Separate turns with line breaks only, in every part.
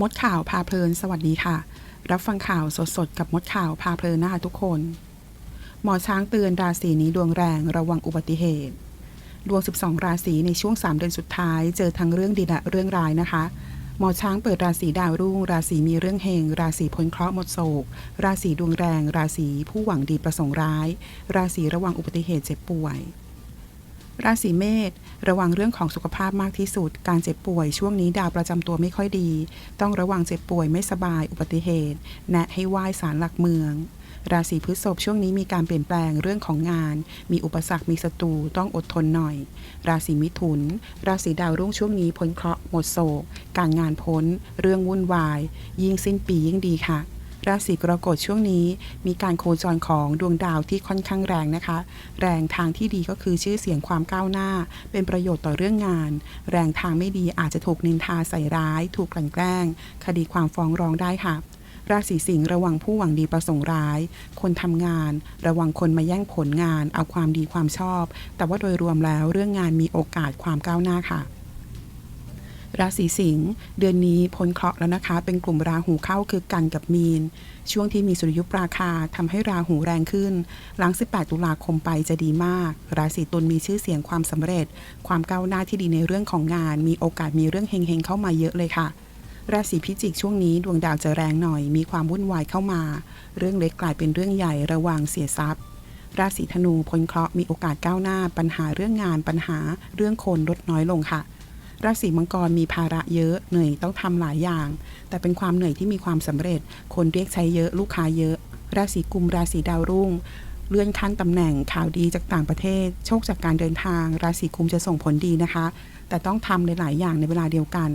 มดข่าวพาเพลิน สวัสดีค่ะ รับฟังข่าวสดๆ กับมดข่าวพาเพลินนะคะทุกคน หมอช้างเตือนราศีนี้ดวงแรงระวังอุบัติเหตุ ดวง 12 ราศีในช่วง 3 เดือนสุดท้าย เจอทั้งเรื่องดีและเรื่องร้ายนะคะ หมอช้างเปิดราศีดาวรุ่ง ราศีมีเรื่องเฮง ราศีพ้นเคราะห์หมดโศก ราศีดวงแรง ราศีผู้หวังดีประสงค์ร้าย ราศีระวังอุบัติเหตุเจ็บป่วย ราศีเมษระวังเรื่องของสุขภาพมากที่สุด การเจ็บป่วยช่วงนี้ดาวประจำตัวไม่ค่อยดี ต้องระวังเจ็บป่วยไม่สบายอุบัติเหตุ แนะให้ไหว้ศาลหลักเมือง ราศีพฤษภช่วงนี้มีการเปลี่ยนแปลงเรื่องของงาน มีอุปสรรคมีศัตรูต้องอดทนหน่อย ราศีมิถุน ราศีดาวรุ่งช่วงนี้พ้นเคราะห์หมดโศก การงานพ้น เรื่องวุ่นวาย ยิ่งสิ้นปียิ่งดีค่ะ ราศีกรกฎช่วงนี้ มีการโคจรของดวงดาวที่ค่อนข้างแรงนะคะ แรงทางที่ดีก็คือชื่อเสียงความก้าวหน้า เป็นประโยชน์ต่อเรื่องงาน แรงทางไม่ดีอาจจะถูกนินทาใส่ร้าย ถูกกลั่นแกล้ง คดีความฟ้องร้องได้ค่ะราศีสิงห์ระวังผู้หวังดีประสงค์ร้าย คนทำงาน ระวังคนมาแย่งผลงาน เอาความดีความชอบ แต่ว่าโดยรวมแล้วเรื่องงานมีโอกาสความก้าวหน้าค่ะ ราศีสิงห์เดือนนี้พ้นเคราะห์แล้วนะคะ เป็นกลุ่มราหูเข้าคือกันกับมีน ช่วงที่มีสุริยุปราคาทำให้ราหูแรงขึ้น หลัง 18 ตุลาคมไปจะดีมาก ราศีตุลมีชื่อเสียงความสำเร็จ ความก้าวหน้าที่ดีในเรื่องของงาน มีโอกาสมีเรื่องเฮงๆเข้ามาเยอะเลยค่ะราศีพิจิกช่วงนี้ดวงดาวจะแรงหน่อย มีความวุ่นวายเข้ามา เรื่องเล็กกลายเป็นเรื่องใหญ่ระวังเสียทรัพย์ ราศีธนูพ้นเคราะห์มีโอกาสก้าวหน้า ปัญหาเรื่องงานปัญหาเรื่องคนลดน้อยลงค่ะ ราศีมังกรมีภาระเยอะเหนื่อยต้องทำหลายอย่าง แต่เป็นความเหนื่อยที่มีความสำเร็จ คนเรียกใช้เยอะลูกค้าเยอะ ราศีกุมราศีดาวรุ่งเลื่อนขั้นตำแหน่งข่าวดีจากต่างประเทศ โชคจากการเดินทาง ราศีกุมจะส่งผลดีนะคะ แต่ต้องทำหลาย ๆ อย่างในเวลาเดียวกัน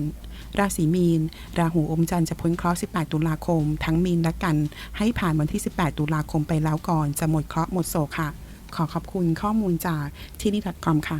ราศีมีน ราหูอมจันทร์จะพ้นเคราะห์ 18 ตุลาคม ทั้งมีนและกัน ให้ผ่านวันที่ 18 ตุลาคมไปแล้วก่อน จะหมดเคราะห์หมดโศกค่ะ ขอขอบคุณข้อมูลจากที่นี่ .com ค่ะ